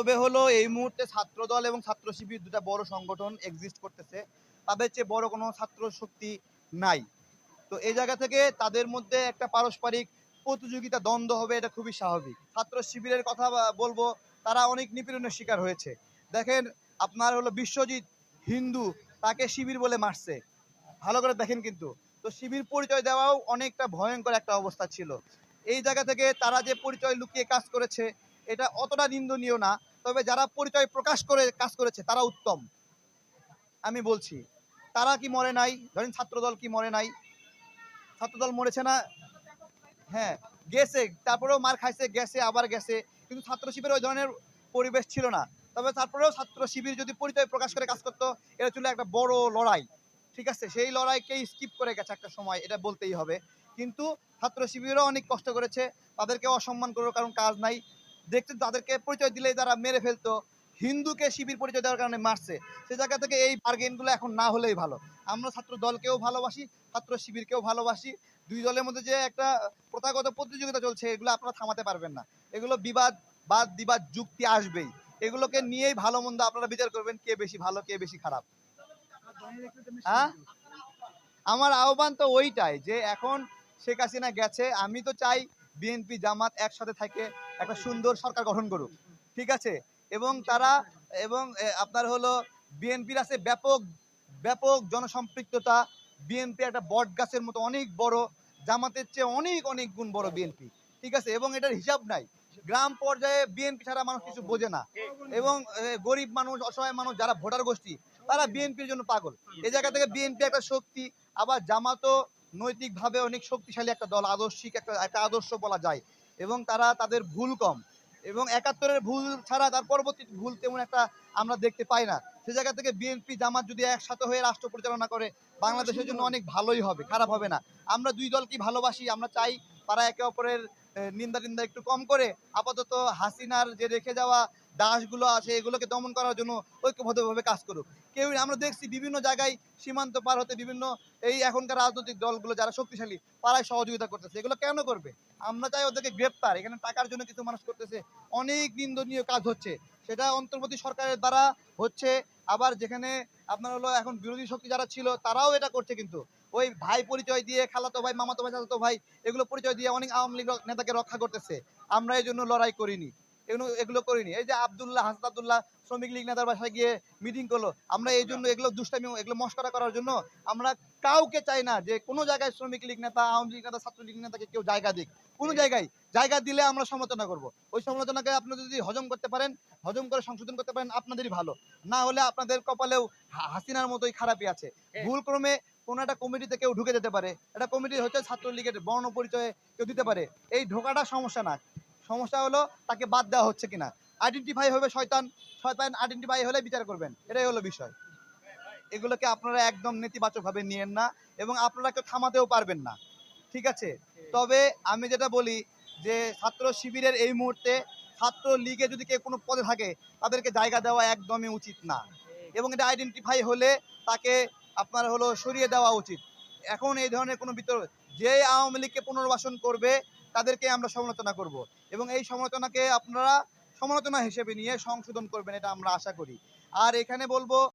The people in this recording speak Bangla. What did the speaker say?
বাস্তবে হলো এই মুহূর্তে ছাত্রদল এবং ছাত্র শিবির দুটা বড় সংগঠন এক্সিস্ট করতেছে। তাদের চেয়ে বড় কোনো ছাত্র শক্তি নাই। তো এই জায়গা থেকে তাদের মধ্যে একটা পারস্পরিক প্রতিযোগিতা, দ্বন্দ্ব হবে, এটা খুবই স্বাভাবিক। ছাত্র শিবিরের কথা বলব, তারা অনেক নিপীড়নের শিকার হয়েছে। দেখেন, আপনার হলো বিশ্বজিৎ হিন্দু, তাকে শিবির বলে মারছে। ভালো করে দেখেন কিন্তু। তো শিবির পরিচয় দেওয়াও অনেকটা ভয়ঙ্কর একটা অবস্থা ছিল। এই জায়গা থেকে তারা যে পরিচয় লুকিয়ে কাজ করেছে, এটা অতটা নিন্দনীয় না। তবে যারা পরিচয় প্রকাশ করে, কাজ করেছে, তারা উত্তম। আমি বলছি, তারা কি মরে নাই? ধরেন ছাত্রদল কি মরে নাই? ছাত্রদল মরেছে না? হ্যাঁ গেছে, তারপরেও মার খাইছে, গেছে, আবার গেছে। কিন্তু ছাত্র শিবিরের ওই ধরনের পরিবেশ ছিল না। তবে তারপরেও ছাত্র শিবির যদি পরিচয় প্রকাশ করে কাজ করতো, এটা ছিল একটা বড় লড়াই। ঠিক আছে, সেই লড়াইকেই স্কিপ করে গেছে একটা সময়, এটা বলতেই হবে। কিন্তু ছাত্র শিবিরও অনেক কষ্ট করেছে, তাদেরকে অসম্মান করার কারণ কাজ নাই। দেখতে তাদেরকে পরিচয় দিলেই তারা মেরে ফেলতো। হিন্দুকে শিবির পরিচয় দেওয়ার কারণে মারছে। সে জায়গা থেকে এই বার্গেনগুলো এখন না হলেই ভালো। আমরা ছাত্র দলকেও ভালোবাসি, ছাত্র শিবিরকেও ভালোবাসি। দুই দলের মধ্যে যে একটা প্রথাগত প্রতিযোগিতা চলছে, এগুলো আপনারা থামাতে পারবেন না। এগুলো বিবাদ, বাদ বিবাদ যুক্তি আসবেই। এগুলোকে নিয়েই ভালো মন্দ আপনারা বিচার করবেন, কে বেশি ভালো, কে বেশি খারাপ। হ্যাঁ? আমার আহ্বান তো ওইটাই যে এখন শেখ হাসিনা গেছে, আমি তো চাই বিএনপি জামাত একসাথে থাকে, একটা সুন্দর সরকার গঠন করুক। ঠিক আছে? এবং তারা, এবং আপনার হলো বিএনপির আছে ব্যাপক ব্যাপক জনসম্পৃক্ততা। বিএনপি একটা বট গাছের মতো অনেক বড়, জামাতের চেয়ে অনেক অনেক গুণ বড় বিএনপি। ঠিক আছে? এবং এটার হিসাব নাই। গ্রাম পর্যায়ে বিএনপি ছাড়া মানুষ কিছু বোঝে না। এবং গরিব মানুষ, অসহায় মানুষ যারা ভোটার গোষ্ঠী, তারা বিএনপির জন্য পাগল। এই জায়গা থেকে বিএনপি একটা শক্তি, আবার জামাতও নৈতিকভাবে অনেক শক্তিশালী একটা দল, আদর্শিক একটা একটা আদর্শ বলা যায়। এবং তারা তাদের ভুল কম। এবং একাত্তরের ভুল ছাড়া তার পরবর্তী ভুল তেমন একটা আমরা দেখতে পাই না। সে জায়গা থেকে বিএনপি জামাত যদি একসাথে হয়ে রাষ্ট্র পরিচালনা করে, বাংলাদেশের জন্য অনেক ভালোই হবে, খারাপ হবে না। আমরা দুই দলকে ভালোবাসি, আমরা চাই তারা একে অপরের নিন্দা টিন্দা একটু কম করে। আপাতত হাসিনার যে রেখে যাওয়া দাসগুলো আছে, এগুলোকে দমন করার জন্য ঐক্যবদ্ধভাবে কাজ করুক। কেউ, আমরা দেখছি বিভিন্ন জায়গায় সীমান্ত পার হতে বিভিন্ন এই এখনকার রাজনৈতিক দলগুলো যারা শক্তিশালী তারাই সহযোগিতা করতেছে, এগুলো কেন করবে? আমরা চাই ওদেরকে গ্রেপ্তার, এখানে টাকার জন্য কিছু মানুষ করতেছে, অনেক নিন্দনীয় কাজ হচ্ছে। সেটা অন্তর্বর্তী সরকারের দ্বারা হচ্ছে, আবার যেখানে আপনার হলো এখন বিরোধী শক্তি যারা ছিল, তারাও এটা করছে কিন্তু। ওই ভাই পরিচয় দিয়ে, খালাতো ভাই, মামাতো ভাই, চাচাতো ভাই, এগুলো পরিচয় দিয়ে অনেক আওয়ামী লীগ নেতাকে রক্ষা করতেছে। আমরা এই জন্য লড়াই করিনি। এগুলো এগুলো করিনি। এই যে আবদুল্লাহ হাসান আবদুল্লাহ শ্রমিক লীগ নেতার বাসায় গিয়ে মিটিং করল। আমরা এই জন্য এগুলো দুষ্টামি এগুলো মস্করা করার জন্য আমরা কাউকে চাই না যে কোনো জায়গায় শ্রমিক লীগ নেতা আওয়ামী লীগ নেতা ছাত্র লীগ নেতাকে কেউ জায়গা দিক। কোনো জায়গায় জায়গা দিলে আমরা সমালোচনা করব। ওই সমালোচনাকে আপনারা যদি হজম করতে পারেন হজম করে সংশোধন করতে পারেন আপনাদেরই ভালো। না হলে আপনাদের কপালেও হাসিনার মতোই খারাপই আছে। ভুল ক্রমে কোনো একটা কমিটিতে কেউ ঢুকে যেতে পারে। একটা কমিটি হচ্ছে ছাত্রলীগের বর্ণ পরিচয়ে কেউ দিতে পারে। এই ঢোকাটা সমস্যা না। সমস্যা হলো তাকে বাদ দেওয়া হচ্ছে কিনা। আইডেন্টিফাই হবে শয়তান। শয়তান আইডেন্টিফাই হলে বিচার করবেন। এটাই হলো বিষয়। এগুলোকে আপনারা একদম নেতিবাচকভাবে নিয়েন না এবং আপনারা কেউ থামাতেও পারবেন না। ঠিক আছে? তবে আমি যেটা বলি যে ছাত্র শিবিরের এই মুহূর্তে ছাত্র লীগে যদি কেউ কোনো পদে থাকে, তাদেরকে জায়গা দেওয়া একদমই উচিত না। এবং এটা আইডেন্টিফাই হলে তাকে আপনার হলো সরিয়ে দেওয়া উচিত। এখন এই ধরনের কোনো বিতর্ক, যে আওয়ামী লীগকে পুনর্বাসন করবে তাদেরকে আমরা সমালোচনা করব। এবং এই সমালোচনাকে আপনারা সমালোচনা হিসেবে নিয়ে সংশোধন করবেন, এটা আমরা আশা করি। আর এখানে বলব